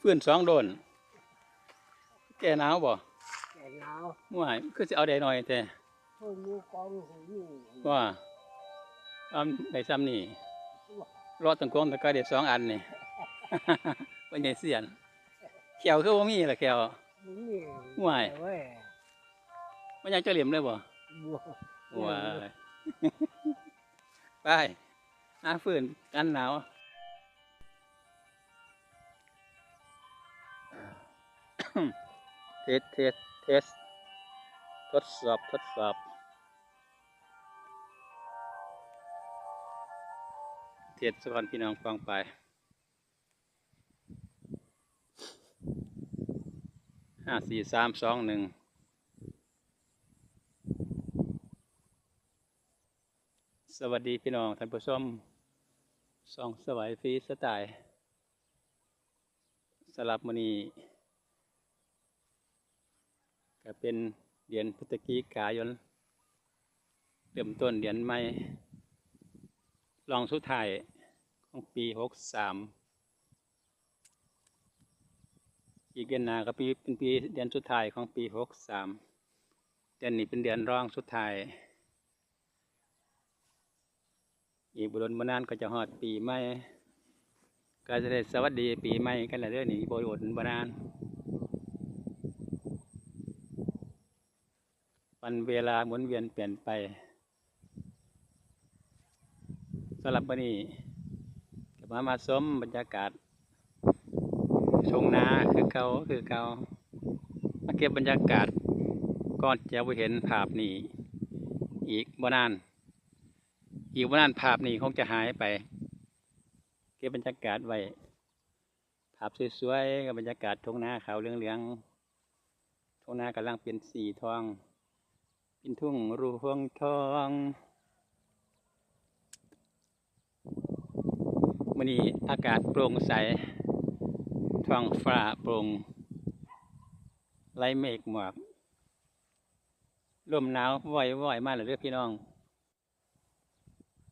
ฟืนสองโดน แก่หนาวบ่แก่หนาวม่วยคือสิเอาได้หน่อยแต่เพิ่งมีกองหูอยู่ว่าเอาได้ซ้ำนี่รอดตังกงตะกร้าได้สองอันนี่เป็นไงเสียนแขวคือบ่มีล่ะแขวมึงนี่ห่วยเว้ยมันยังจะเหลี่ยมเลยบ่บัวว้ายไปหาฟืนกันหนาว สเทสเทสทดสอบทดสอบ เทสสอนพี่น้องฟังไปห้าสี่สามสองหนึ่งสวัสดีพี่น้องท่านผู้ชมสองสวัยฟรีสไตล์สลับมอนี ก็เป็นเดือนพฤศจิกายนเริ่มต้นเดือนใหม่ลองสุดท้ายของปีหกสามอีกเดือนหน้าก็ปีเป็นปีเดือนสุดท้ายของปีหกสามเดือนนี้เป็นเดือนรองสุดท้ายอีกบุรุษมานานก็จะฮอดปีใหม่ก็จะได้สวัสดีปีใหม่กันแล้วเด้อนี่บุรุษมานาน วันเวลาหมุนเวียนเปลี่ยนไปสำหรับวันนี้ก็มามาชมบรรยากาศชงนาคือเก่าคือเก่ามาเก็บบรรยากาศก่อนจะไปเห็นภาพนี้ อีกบ่นาน อีกวันนั้นภาพนี้คงจะหายไป เก็บบรรยากาศไว้ภาพสวยๆกับบรรยากาศทงนาขาวเหลืองๆทงนากำลังเป็นสีทอง เป็นทุ่งรูพวงทองมันนี้อากาศโปร่งใสท้องฟ้าโปร่งไรเมฆหมอกลมหนาวว่อยๆมากเลยเด้อพี่น้อง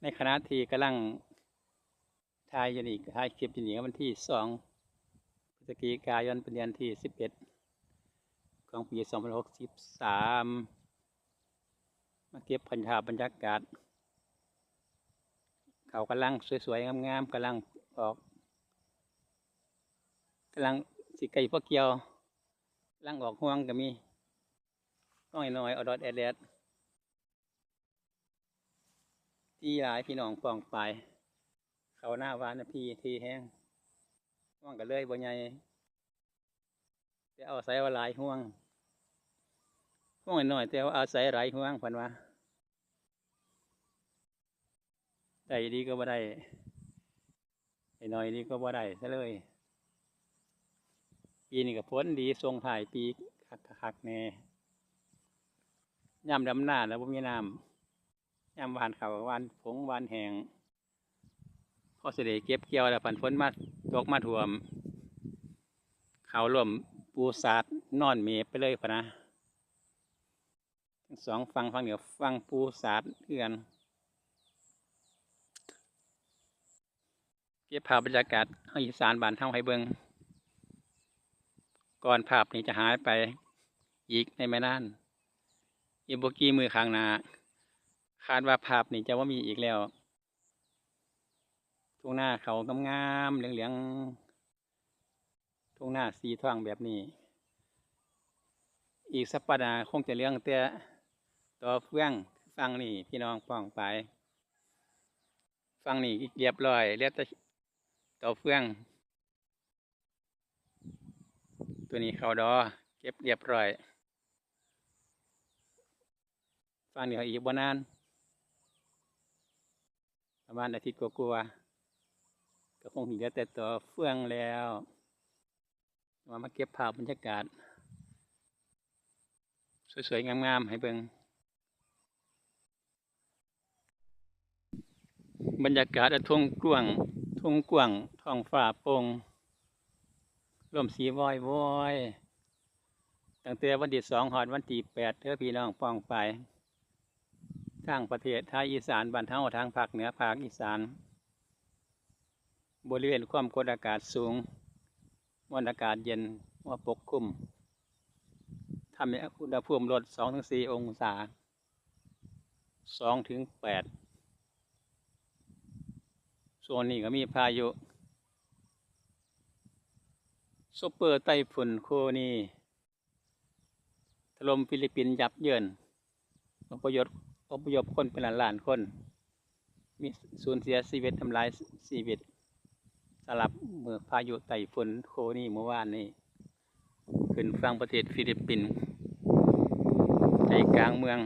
ในขณะที่กำลังถ่ายอยู่นี่ถ่ายคลิปอยู่นี่วันที่สองพฤศจิกายนเป็นเดือนที่สิบเอ็ดของปีสองพันหกสิบสาม มาเก็บพันธาบรรยากาศ เขากำลังสวยๆงามๆกำลังออกกำลังสิไก่พวกเกียวกำลังออกห่วงก็มีน้อยน้อยอดอดแอดแดดที่หลายพี่น้องปองไป เขาหน้าวานพี่ทีแห้งห่วงกันเลยบ่ใหญ่แต่เอาใส่ว่าหลายห่วง ห่วงหน่อยแต่ว่าอาใส่หลายห่วงพันว่าได้ดีก็บ่ได้ไอ้น้อยดีก็บ่ได้ซะเลยปีนี้ก็พ้นดีทรงถ่ายปีคักๆแน่ย่ำดำหน้าแล้วบ่มีน้ำยามวานเขาวานผงวานแหงพอเสด็จเก็บเกี่ยวแล้วผันฝนมาตกมาท่วม เขาล่มปูสาดนอนเมไปเลยพะนะ สองฟังฟังเดี๋ยวฟังปูสาดเพื่อนเก็บภาพบรรยากาศให้อีสานบ้านเท่าให้เบิงก่อนภาพนี้จะหายไปอีกในไม่นานอีกบกี้มือข้างหน้าคาดว่าภาพนี้จะว่ามีอีกแล้วทุ่งหน้าเขางามๆเหลืองๆทุ่งหน้าสีทองแบบนี้ อีกสักปดาห์คงจะเลี้ยงแต่ ต่อเฟื่องฟังนี่พี่น้องป้องไป ฟังนี่เรียบร้อยเรียบต่อเฟื่อง ตัวนี้เขาดอ เก็บเรียบร้อยฟังเดี๋ยวอีกบ่นานประมาณอาทิตย์กว่าๆก็คงเหลือแต่ตัวเฟื่องแล้วมามาเก็บภาพบรรยากาศ สวยๆงามๆให้เบิง บรรยากาศทุ่งกว้างทุ่งกว้างท้องฟ้าโปร่งลมสีวอยวอยตั้งแต่วันที่สองหอดวันที่แปดเธอพี่น้องป้องไปทางประเทศไทยอีสานบันเท่าทางภาคเหนือภาคอีสาน บริเวณความกดอากาศสูงมวลอากาศเย็นว่าปกคลุมทำให้อุณหภูมิลดสองถึงสี่องศาสองถึงแปด ช่วงนี้ก็มีพายุซุปเปอร์ไต้ฝุ่นโคนีถล่มฟิลิปปินส์ยับเยินอพยพอพยพคนเป็นล้านๆคน มีสูญเสียชีวิตทำลายชีวิตสลับเมื่อพายุไต้ฝุ่นโคนีเมื่อวานนี้ ขึ้นฟังประเทศฟิลิปปินส์ใจกลางเมือง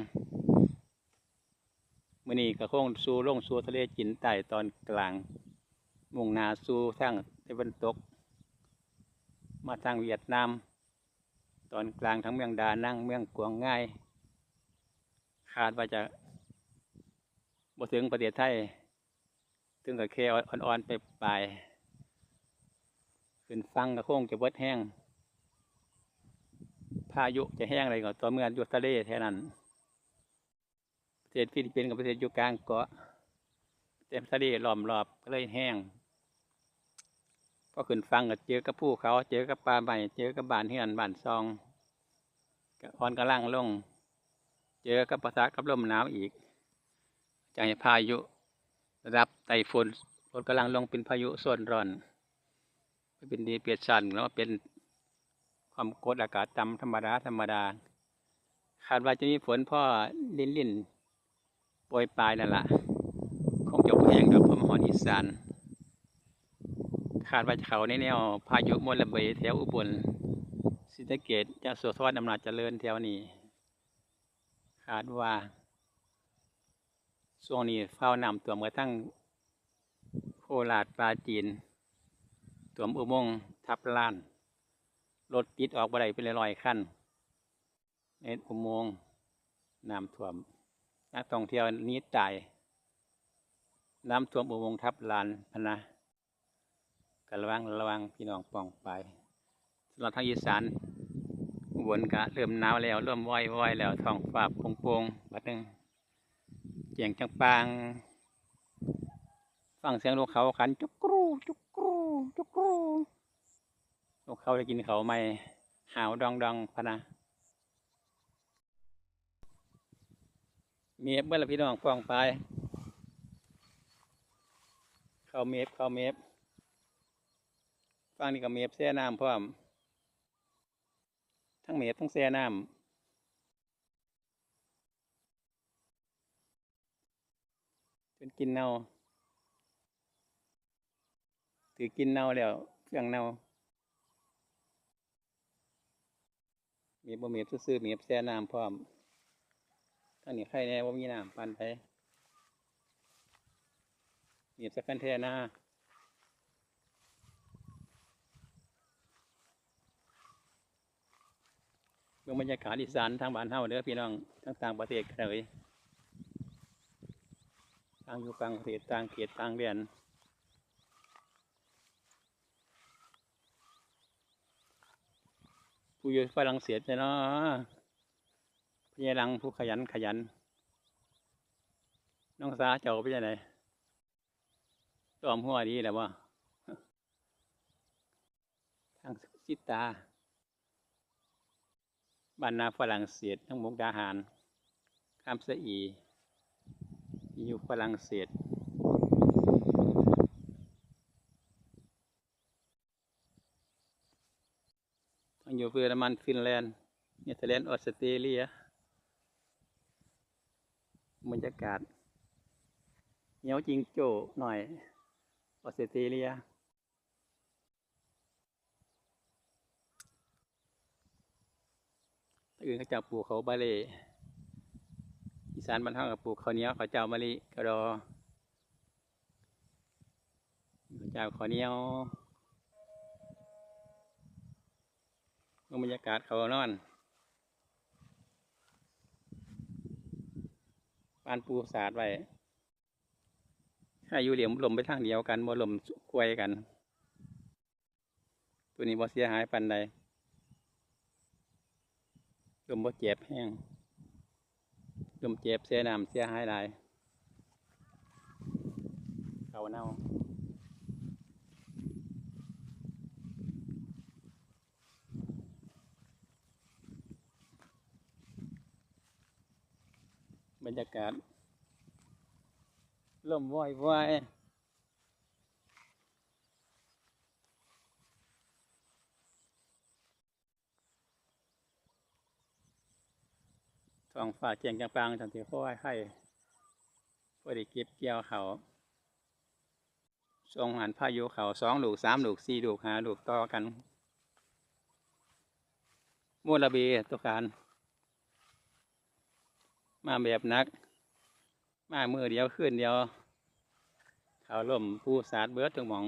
มื่อนี้ก็คงสู่ลงสู่ทะเลจีนใต้ตอนกลาง มุ่งหน้าสู่ทางตะวันตก มาทางเวียดนาม ตอนกลางทั้งเมืองดานังเมืองกวางง่าย คาดว่าจะบ่ถึงประเทศไทย ถึงกับแค่อ่อนๆไปปลายขึ้นฟังก็คงจะเบิดแห้งพายุจะแห้งอะไรก็ต่อเมื่ออยู่ทะเลแค่นั้น เทศฟิลิปปินส์กับประเทศอยู่กลางเกาะเต็มทะเลล้อมรอบก็เลยแห้งพอขึ้นฟังก็เจอกับภูเขา เจอกับป่าใหม่เจอกับบานเฮือนบานซองก็อ่อนกำลังลง เจอกับปะทะกับลมหนาวอีกจะให้พายุระดับไต้ฝุ่นลดกำลังลงเป็นพายุโซนร้อนเป็นดีเปรียดชันแล้วเป็นความกดอากาศต่ำธรรมดาธรรมดา คาดว่าจะมีฝนพ่อลินลิน ปรยปลายนั่นละคงจบแห้งดอกพมหอนอีสานคาดว่าจะเขาในแนวพายุมลระเบยแถวอุบลศรีสะเกดจะสวดทอดอำนาจเจริญแถวนี้ คาดว่าช่วงนี้เฝ้านำตัวเมื่อทั้งโคราชปราจีน ตัวอุโมงทับล้าน รถติดออกบ่ไดเป็นร้อยๆคันในอุโมงน้ำท่วม นักท่องเที่ยวนี้ตาย น้ำท่วมอุโมงค์ทับลานพนะกระวังระวังพี่น้องปองไปสำหรับทางอีสานอุบลกะเริ่มหนาวแล้วเริ่มว้อยว้อยแล้วท้องฟ้าโปร่งๆบัดหนึงเจียงจังปางฟังเสียงลูกเขาขันจุกกรูจุกกรูจุกกรูพวกเขาจะกินเขาไม่หาวดองดองพนะ เมียบเมื่อละพี่น้องฟองไปเขาเมียบเขาเมียบฟังนี่ก็เมียบแช่น้ำพร้อม ทั้งเมียบทั้งแช่น้ำจนกินเน่าถือกินเน่าแล้วเครื่องเน่ามีบ่มีบซื่อๆมีแช่น้ำพร้อม ทั้งนี้ใครแน่ว่ามีน้ำปันไปมียบสักกันแท่หน้าเบื้องบรรยากาศอีสานทางบ้านเฮาเด้อพี่น้องทั้งต่างประเทศเลยต่างอยู่ต่างประเทศต่างเขตต่างเรียนผู้อยู่ฝรั่งเศสเนาะ พี่รังผู้ขยันขยัน น้องสาเจ้าไปยังไงตอมหัวดีแล้วว่าทางซิตาบ้านนาฝรั่งเศสทั้งมุกดาหารข้ามสอีอยู่ฝรั่งเศสทางอยู่เยอรมันฟินแลนด์เนเธอร์แลนด์ออสเตรเลีย บรรยากาศเหนียวจริงโจ้หน่อยออสเตรเลียอื่นเขาจะปลูกเขาบาเลอีสานบ้านเฮากับปลูกข้าวเหนียวข้าวเจ้ามะลิกระดอข้าวเจ้าข้าวเหนียวบรรยากาศเขานอนานปูสาดไว้ถ้อยู่เหลี่ยมลมไปทางเดียวกันบ่ลมควยกัน ตัวนี้บ่เสียหายปันใดลมบ่เจ็บแห้งลมเจ็บเสียน้ำเสียหายหลายเขาเน่า บรรยากาศลมว่อยว่อยท้องฟ้าแจ่งจังปางจังที่ค่อยให้พอด้เก็บเกี่ยวเขาทรงหันพายุเขาสองลูกสามลูกสี่ลูกห้าลูกต่อกันมูลเบตุการ มาแบบนัก มามือเดียวขึ้นเดียว เขาล่มผู้สาดเบิดถึงหมอง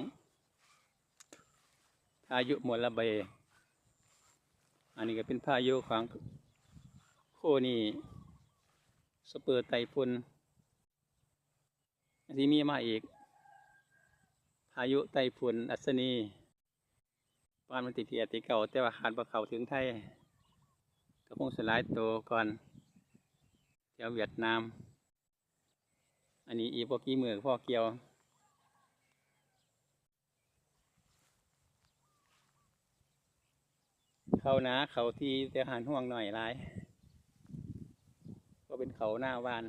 พายุหมดระเบอันนี้ก็เป็นพายุของโคนี่สเปอร์ไตฟุนอันที่มีมาอีก พายุไต้ฝุ่นอัศนีบ้านมันติดเพียติเก่าแต่ว่าขาดบ่เขาถึงไทยก็คงสลายตัวก่อน แถวเวียดนาม อันนี้อีพวกกี้มือพ่อเกียว เขานะเขาที่แต่หันห่วงหน่อยหลายก็เป็นเขาหน้าวาน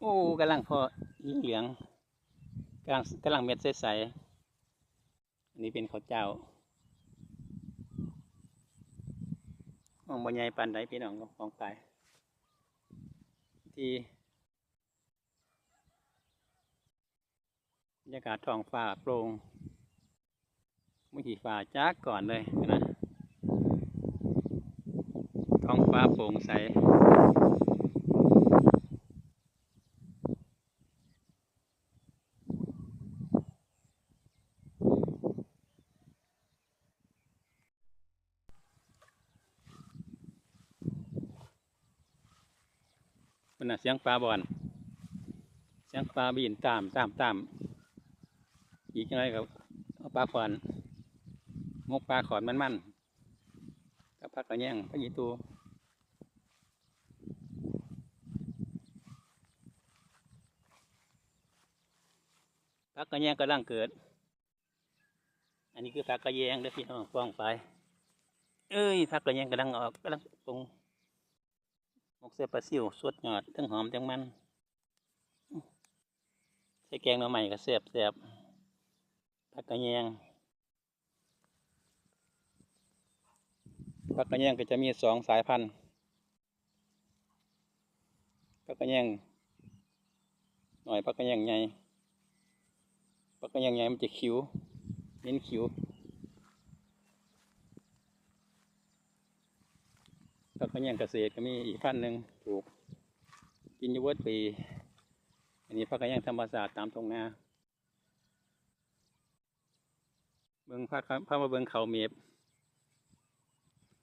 โอ้กำลังพอเหลืองกำลังกำลังเม็ดใสๆอันนี้เป็นข้าเจ้า มองบใหญ่ปานใดพี่น้องก็มองไปที่บรรยากาศท้องฟ้าโปร่งไม่ขี่ฟ้าจ้ากก่อนเลยนะท้องฟ้าโปร่งใส เสียงปลาบอนเสียงปลาบินตามตามตามอีกยังไงกับปลาขอนมกปลาขอนมันมันกับพักกระแยงพักอีตูพักกระแยงกำลังเกิด อันนี้คือพักกระแยงเด้อพี่น้องฟ้องไป เอ้ยพักกระแยงกำลังออกกำลังปรุง หมกเสียปลาซิวสดยอดทั้งหอมทั้งมันใส่แกงหน่อใหม่ก็เสียบเสียบผักกระเยงผักกระเยงก็จะมีสองสายพันธุ์ผักกระเยงหน่อยผักกระเยงใหญ่ผักกระเยงใหญ่มันจะคิ้วเน้นคิ้ว ผักกระเนียงเกษตรก็มีอีกพันธุ์หนึ่งปลูก กินอยูเวิร์ดปี อันนี้พักกันยังธรรมศาสตร์ตามตรงนาเบิ้งพักพามาเบิ้งเขาเมียบ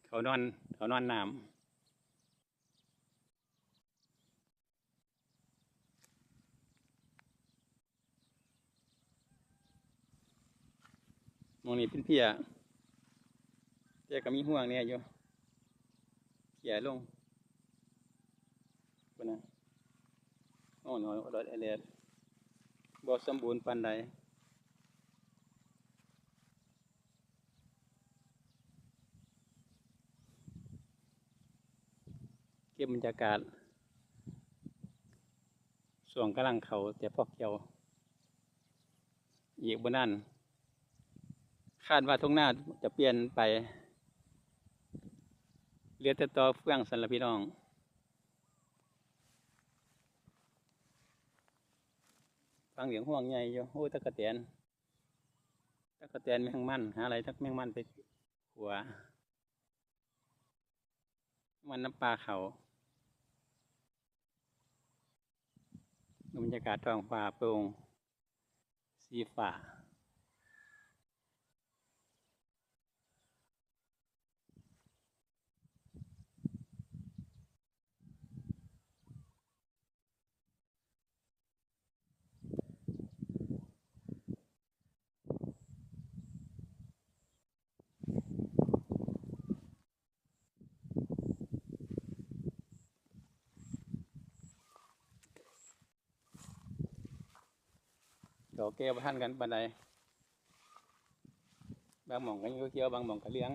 เขานอนเขานอนน้ำมองนี่เป็นเพียเพียก็มีห่วงเนี่ยอยู่เขี่ยลงเป็นนะโอ้หน่อยรถเอเลดบ่สมบูรณ์ปานใดเก็บบรรยากาศ ส่วงกำลังเขาแต่พอกเกี่ยวอีกบนนั้นคาดว่าทุ่งหน้าจะเปลี่ยนไป ลือแต่ต่อเฟื่องสันละพี่น้องฟังเสียงห่วงใหญ่อยู่โอ้ยตะกะเตียนตะกะเตียนแมงมันหาอะไรทักแมงมันไปหัว มันน้ำปลาเขาบรรยากาศท้องฟ้าโปร่งสีฟ้า ดอกแก้วท่านกันบันไดบางหม่องกันก็เกี่ยวบางหม่องกันเลี้ยง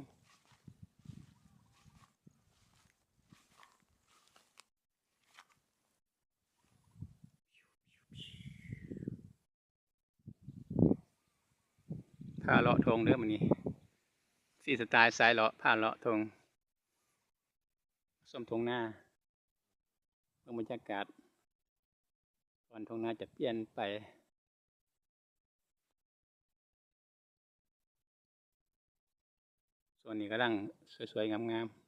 ผ้าเลาะทงเด้อมันนี่สีสไตล์สายเลาะผ้าเลาะทงส้มทงหน้าต้องบรรยากาศวันทงหน้าจะเปลี่ยนไป ส่วนนี้กำลังสวยๆงามๆ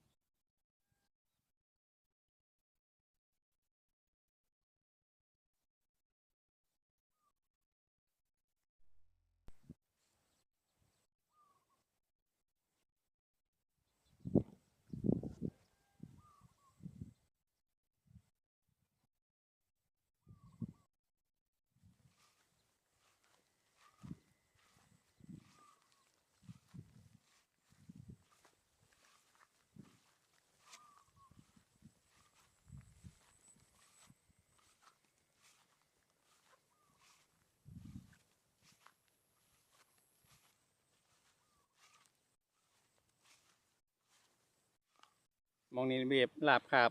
มองนี้เรียบลาบครับ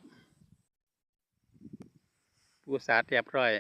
ปูสาดเรียบร้อย